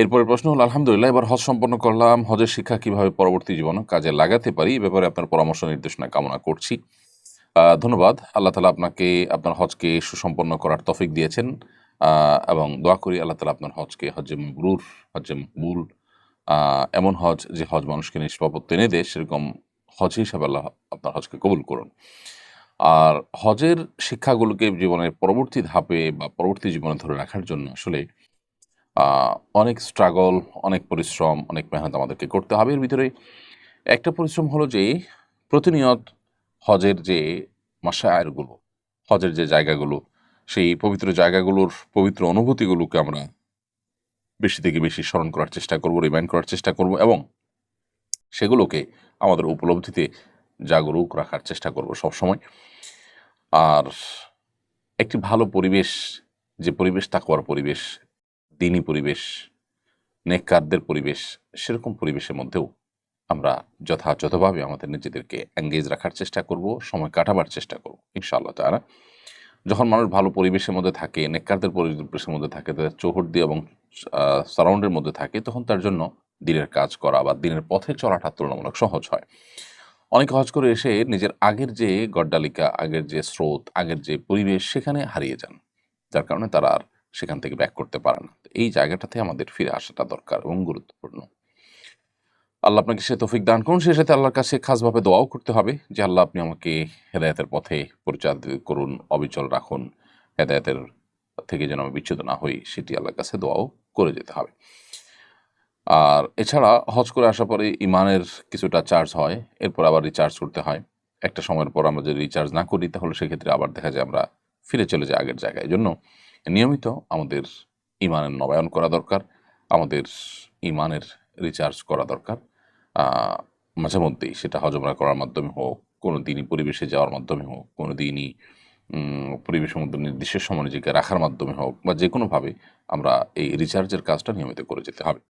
এরপরে প্রশ্ন হল, আলহামদুলিল্লাহ, এবার হজ সম্পন্ন করলাম, হজের শিক্ষা কীভাবে পরবর্তী জীবনে কাজে লাগাতে পারি? এ ব্যাপারে আপনার পরামর্শ, নির্দেশনা, কামনা করছি। ধন্যবাদ। আল্লাহ তালা আপনাকে, আপনার হজকে সুসম্পন্ন করার তফিক দিয়েছেন। এবং দোয়া করি আল্লাহ তালা আপনার হজকে হজে মবরুর, হজে মকবুল এমন হজ যে হজ মানুষকে নিষ্পাপত্য এনে দেয়, সেরকম হজ হিসাবে আল্লাহ আপনার হজকে কবুল করুন। আর হজের শিক্ষাগুলোকে জীবনের পরবর্তী ধাপে বা পরবর্তী জীবনে ধরে রাখার জন্য আসলে অনেক স্ট্রাগল অনেক পরিশ্রম, অনেক মেহনত আমাদেরকে করতে হবে। এর ভিতরে একটা পরিশ্রম হলো যে, প্রতিনিয়ত হজের যে মাসায়ারগুলো হজের যে জায়গাগুলো, সেই পবিত্র জায়গাগুলোর পবিত্র অনুভূতিগুলোকে আমরা বেশি থেকে বেশি স্মরণ করার চেষ্টা করব রিমাইন্ড করার চেষ্টা করব এবং সেগুলোকে আমাদের উপলব্ধিতে জাগরুক রাখার চেষ্টা করব সবসময়। আর একটি ভালো পরিবেশ, যে পরিবেশ, তাকওয়ার পরিবেশ দিনী পরিবেশ, নেককারদের পরিবেশ, সেরকম পরিবেশের মধ্যেও আমরা যথাযথভাবে আমাদের নিজেদেরকে এঙ্গেজ রাখার চেষ্টা করব, সময় কাটাবার চেষ্টা করব, ইনশাআল্লাহ তারা যখন মানুষ ভালো পরিবেশের মধ্যে থাকে, নেককারদের পরিবেশের মধ্যে থাকে, তাদের চৌহট দিয়ে এবং সারাউন্ডের মধ্যে থাকে, তখন তার জন্য দিনের কাজ করা বা দিনের পথে চলাটা তুলনামূলক সহজ হয়। অনেক হজ করে এসে নিজের আগের যে গড্ডালিকা, আগের যে স্রোত, আগের যে পরিবেশ, সেখানে হারিয়ে যান। যার কারণে তারা আর সেখান থেকে ব্যাক করতে পারে না। এই জায়গাটাতে আমাদের ফিরে আসাটা দরকার এবং গুরুত্বপূর্ণ। আল্লাহ আপনাকে সে তৌফিক দান করুন সে সাথে আল্লাহর কাছে খাসভাবে দোয়াও করতে হবে যে, আল্লাহ আপনি আমাকে হেদায়েতের পথে পরিচালিত করুন, অবিচল রাখুন, হেদায়েতের থেকে যেন আমি বিচ্ছুত না হই, সেটি আল্লাহর কাছে দোয়াও করে যেতে হবে। আর এছাড়া হজ করে আসার পরে ইমানের কিছুটা চার্জ হয়, এরপর আবার রিচার্জ করতে হয়। একটা সময়ের পর আমরা যদি রিচার্জ না করি, তাহলে সেক্ষেত্রে আবার দেখা যায় আমরা ফিরে চলে যাই আগের জায়গায়। জন্য নিয়মিত আমাদের ইমানের নবায়ন করা দরকার, আমাদের ইমানের রিচার্জ করা দরকার। মাঝে মধ্যেই সেটা হজমরা করার মাধ্যমে হোক, কোনো দিনই পরিবেশে যাওয়ার মাধ্যমে হোক, কোনো দিনই পরিবেশের মধ্যে নির্দিষ্ট সময় নিজেকে রাখার মাধ্যমে হোক বা যে কোনোভাবে আমরা এই রিচার্জের কাজটা নিয়মিত করে যেতে হবে।